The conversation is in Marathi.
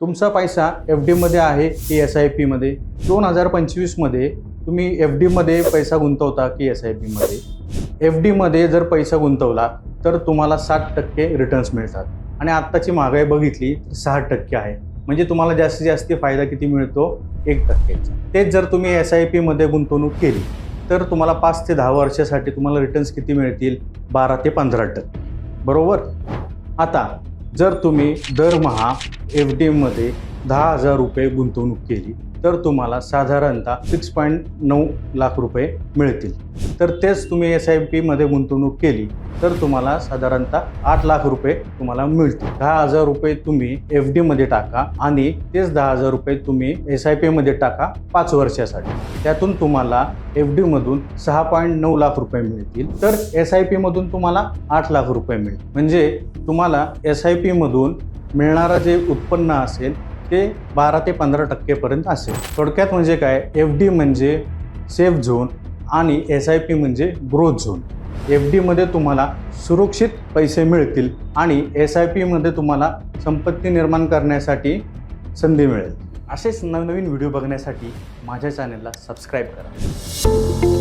तुमचा पैसा एफ डीमध्ये आहे की एस आय पीमध्ये दोन हजार पंचवीसमध्ये तुम्ही एफ डीमध्ये पैसा गुंतवता की एस आय पीमध्ये एफ डीमध्ये जर पैसा गुंतवला तर तुम्हाला सात टक्के रिटर्न्स मिळतात. आणि आत्ताची महागाई बघितली तर सहा टक्के आहे. म्हणजे तुम्हाला जास्तीत जास्त फायदा किती मिळतो? एक टक्केचा. तेच जर तुम्ही एस आय पीमध्ये गुंतवणूक केली तर तुम्हाला पाच ते दहा वर्षासाठी तुम्हाला रिटर्न्स किती मिळतील? बारा ते पंधरा टक्के. बरोबर? आता जर तुम्ही दरमहा एफ डी एममध्ये दहा हजार रुपये गुंतवणूक केली तर तुम्हाला साधारणतः सिक्स पॉईंट नऊ लाख रुपये मिळतील. तर तेच तुम्ही एस आय पीमध्ये गुंतवणूक केली तर तुम्हाला साधारणतः आठ लाख रुपये तुम्हाला मिळतील. दहा हजार रुपये तुम्ही एफ डीमध्ये टाका आणि तेच दहा हजार रुपये तुम्ही एस आय पीमध्ये टाका पाच वर्षासाठी. त्यातून तुम्हाला एफ डीमधून सहा पॉईंट नऊ लाख रुपये मिळतील तर एस आय पीमधून तुम्हाला आठ लाख रुपये मिळतील. म्हणजे तुम्हाला एस आय पीमधून मिळणारं जे उत्पन्न असेल ते बारा ते पंधरा टक्केपर्यंत असेल. थोडक्यात म्हणजे काय? एफ डी म्हणजे सेफ झोन आणि एस आय पी म्हणजे ग्रोथ झोन एफ डीमध्ये तुम्हाला सुरक्षित पैसे मिळतील आणि एस आय पीमध्ये तुम्हाला संपत्ती निर्माण करण्यासाठी संधी मिळेल. असेच नवनवीन व्हिडिओ बघण्यासाठी माझ्या चॅनलला सबस्क्राईब करा.